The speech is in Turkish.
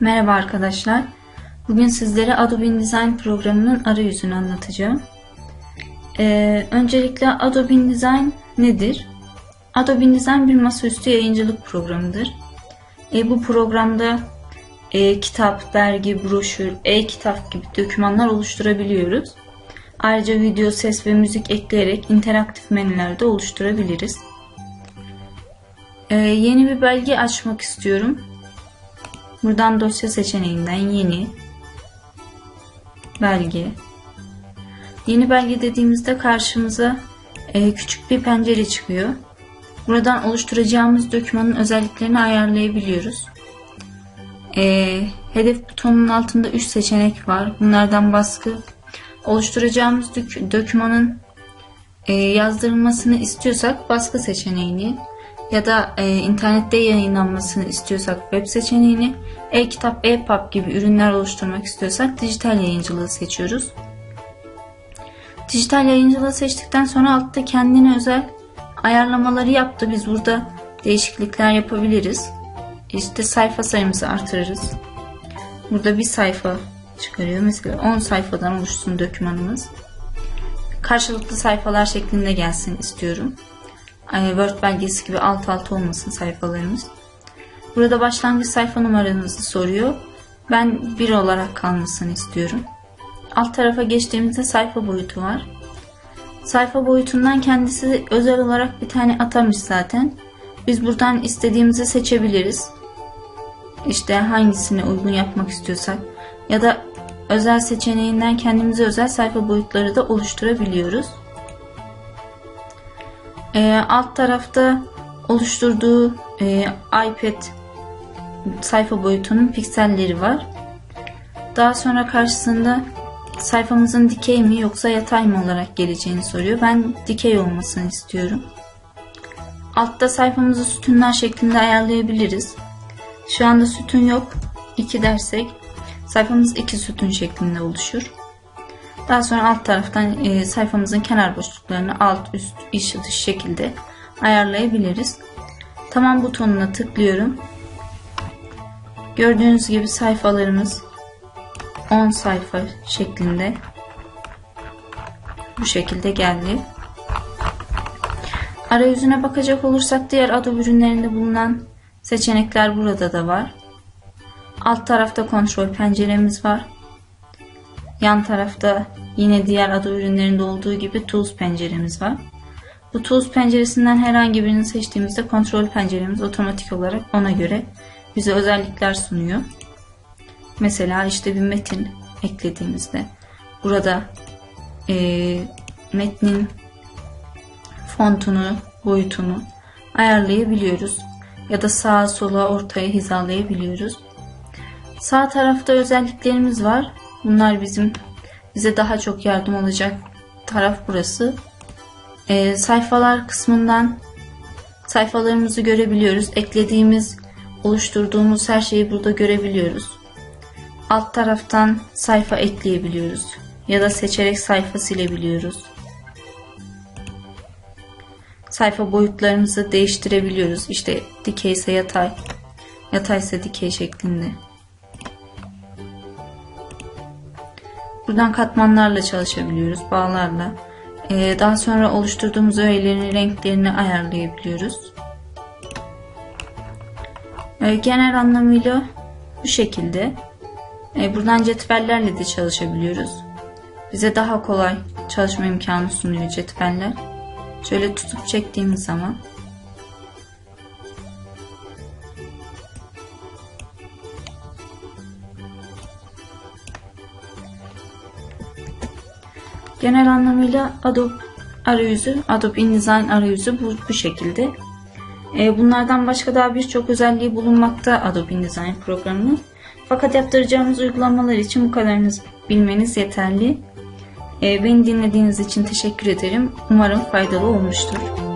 Merhaba arkadaşlar. Bugün sizlere Adobe InDesign programının arayüzünü anlatacağım. Ee, öncelikle Adobe InDesign nedir? Adobe InDesign bir masaüstü yayıncılık programıdır. E, bu programda e, kitap, dergi, broşür, e-kitap gibi dokümanlar oluşturabiliyoruz. Ayrıca video, ses ve müzik ekleyerek interaktif menüler de oluşturabiliriz. Ee, yeni bir belge açmak istiyorum. Buradan dosya seçeneğinden yeni belge. Yeni belge dediğimizde karşımıza e, küçük bir pencere çıkıyor. Buradan oluşturacağımız dokümanın özelliklerini ayarlayabiliyoruz. E, hedef butonunun altında 3 seçenek var. Bunlardan baskı. Oluşturacağımız dök dokümanın e, yazdırılmasını istiyorsak baskı seçeneğini, ya da e, internette yayınlanmasını istiyorsak web seçeneğini, e-kitap, e-pub gibi ürünler oluşturmak istiyorsak dijital yayıncılığı seçiyoruz. Dijital yayıncılığı seçtikten sonra altta kendine özel ayarlamaları yaptı. Biz burada değişiklikler yapabiliriz. İşte sayfa sayımızı artırırız. Burada bir sayfa çıkarıyor. Mesela 10 sayfadan oluşsun dokümanımız. Karşılıklı sayfalar şeklinde gelsin istiyorum. Word belgesi gibi alt alt olmasın sayfalarımız. Burada başlangıç sayfa numaranızı soruyor. Ben 1 olarak kalmasını istiyorum. Alt tarafa geçtiğimizde sayfa boyutu var. Sayfa boyutundan kendisi özel olarak bir tane atamış zaten. Biz buradan istediğimizi seçebiliriz. İşte hangisine uygun yapmak istiyorsak ya da özel seçeneğinden kendimize özel sayfa boyutları da oluşturabiliyoruz. E, alt tarafta oluşturduğu e, iPad sayfa boyutunun pikselleri var. Daha sonra karşısında sayfamızın dikey mi yoksa yatay mı olarak geleceğini soruyor. Ben dikey olmasını istiyorum. Altta sayfamızı sütunlar şeklinde ayarlayabiliriz. Şu anda sütun yok. 2 dersek sayfamız iki sütun şeklinde oluşur. Daha sonra alt taraftan e, sayfamızın kenar boşluklarını alt, üst, iç dış şekilde ayarlayabiliriz. Tamam butonuna tıklıyorum. Gördüğünüz gibi sayfalarımız 10 sayfa şeklinde bu şekilde geldi. Arayüzüne bakacak olursak diğer Adobe ürünlerinde bulunan seçenekler burada da var. Alt tarafta kontrol penceremiz var. Yan tarafta yine diğer Adobe ürünlerinde olduğu gibi Tools penceremiz var. Bu Tools penceresinden herhangi birini seçtiğimizde kontrol penceremiz otomatik olarak ona göre bize özellikler sunuyor. Mesela işte bir metin eklediğimizde burada e, metnin fontunu, boyutunu ayarlayabiliyoruz. Ya da sağa sola ortaya hizalayabiliyoruz. Sağ tarafta özelliklerimiz var. Bunlar bizim bize daha çok yardım olacak taraf burası. E, sayfalar kısmından sayfalarımızı görebiliyoruz. Eklediğimiz, oluşturduğumuz her şeyi burada görebiliyoruz. Alt taraftan sayfa ekleyebiliyoruz. Ya da seçerek sayfa silebiliyoruz. Sayfa boyutlarımızı değiştirebiliyoruz. İşte dikey ise yatay, yatay ise dikey şeklinde. Buradan katmanlarla çalışabiliyoruz, bağlarla. Ee, daha sonra oluşturduğumuz öğelerin renklerini ayarlayabiliyoruz. Ee, genel anlamıyla bu şekilde. Ee, buradan cetvellerle de çalışabiliyoruz. Bize daha kolay çalışma imkanı sunuyor cetveller. Şöyle tutup çektiğimiz zaman Genel anlamıyla Adobe arayüzü, Adobe InDesign arayüzü bu, bu şekilde. E, bunlardan başka daha birçok özelliği bulunmakta Adobe InDesign programının. Fakat yaptıracağımız uygulamalar için bu kadarını bilmeniz yeterli. E, beni dinlediğiniz için teşekkür ederim. Umarım faydalı olmuştur.